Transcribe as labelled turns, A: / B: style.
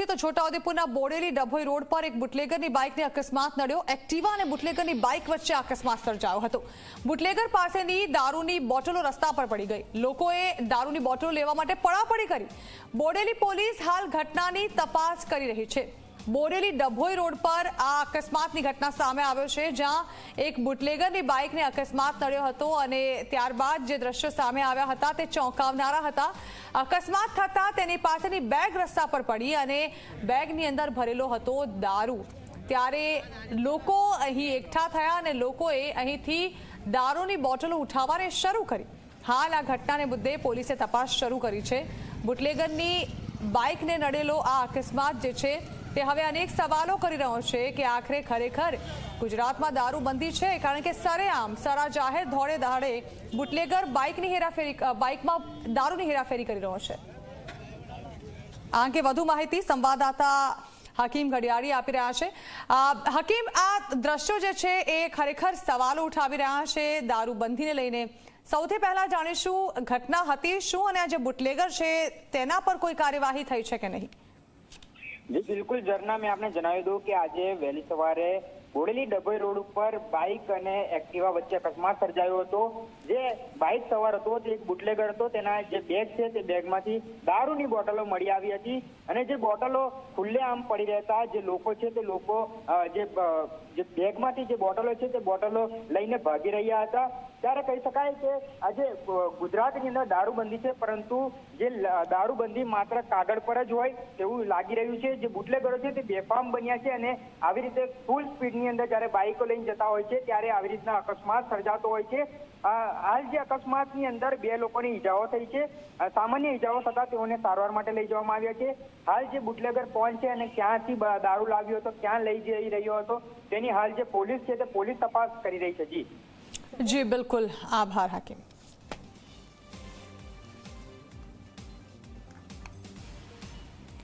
A: સ્થિત છોટાઉદેપુરના બોડેલી ડભોઈ રોડ પર એક બુટલેગરની બાઇકને અકસ્માત નડ્યો. એક્ટિવા અને બુટલેગરની બાઇક વચ્ચે અકસ્માત સર્જાયો હતો. બુટલેગર પાસેની દારૂની બોટલો રસ્તા પર પડી ગઈ. લોકોએ દારૂની બોટલો લેવા માટે પડાપડી કરી. બોડેલી પોલીસ હાલ ઘટનાની તપાસ કરી રહી છે. બોરેલી ડભોઈ રોડ પર આ અકસ્માતની ઘટના સામે આવ્યો છે, જ્યાં એક બુટલેગરની બાઇકને અકસ્માત નડ્યો હતો અને ત્યારબાદ જે દ્રશ્યો સામે આવ્યા હતા તે ચોંકાવનારા હતા. અકસ્માત થતાં તેની પાસેની બેગ રસ્તા પર પડી અને બેગની અંદર ભરેલો હતો દારૂ. ત્યારે લોકો અહીં એકઠા થયા અને લોકોએ અહીંથી દારૂની બોટલો ઉઠાવવાને શરૂ કરી. હાલ આ ઘટનાને મુદ્દે પોલીસે તપાસ શરૂ કરી છે. બુટલેગરની બાઇકને નડેલો આ અકસ્માત જે છે તે હવે અનેક સવાલો કરી રહ્યો છે કે આખરે ખરેખર ગુજરાતમાં દારૂબંધી છે, કારણ કે સરેઆમ, સરા જાહેર ધોળે દાડે બુટલેગર બાઇકની હેરાફેરી બાઇકમાં દારૂની હેરાફેરી કરી રહ્યો છે. આ અંગે વધુ માહિતી સંવાદદાતા હકીમ ઘડિયાળી આપી રહ્યા છે. હકીમ, આ દ્રશ્યો જે છે એ ખરેખર સવાલો ઉઠાવી રહ્યા છે દારૂબંધીને લઈને. સૌથી પહેલા જાણીશું ઘટના હતી શું અને આ જે બુટલેગર છે તેના પર કોઈ કાર્યવાહી થઈ છે કે નહીં?
B: જી બિલકુલ. ઝરના મેં આપને જણાવી દઉં કે આજે વહેલી સવારે બોડેલી ડભોઈ રોડ ઉપર બાઇક અને એક્ટિવા વચ્ચે અકસ્માત સર્જાયો હતો. જે બાઇક સવાર હતો તે એક બુટલેગર હતો, તેના જે બેગ છે, તે બેગમાંથી દારૂની બોટલો મળી આવી હતી અને જે બોટલો ખુલ્લે આમ પડી રહેતા જે લોકો છે, તે લોકો જે જે બેગમાંથી જે બોટલો છે, તે બોટલો લઈને ભાગી રહ્યા હતા. ત્યારે કહી શકાય કે આજે ગુજરાતની અંદર દારૂબંધી છે, પરંતુ જે દારૂબંધી માત્ર કાગળ પર જ હોય તેવું લાગી રહ્યું છે. જે બુટલેગરો છે, તે બેફામ બન્યા છે અને આવી રીતે ફૂલ સ્પીડની અંદર જ્યારે બાઇકો લઈને જતા હોય છે, ત્યારે આવી રીતના અકસ્માત સર્જાતો હોય છે. હાલ જે અકસ્માતની અંદર બે લોકોની ઈજાઓ થઈ છે. સામાન્ય ઈજાઓ થતા તેઓને સારવાર માટે લઈ જવામાં આવ્યા છે. હાલ જે બુટલેગર કોણ છે અને ક્યાંથી દારૂ લાવ્યો હતો, ક્યાં લઈ જઈ રહ્યો હતો, તેની હાલ જે પોલીસ છે તે પોલીસ તપાસ કરી રહી છે. જી.
A: જી, બિલકુલ. આભાર, હકીમ.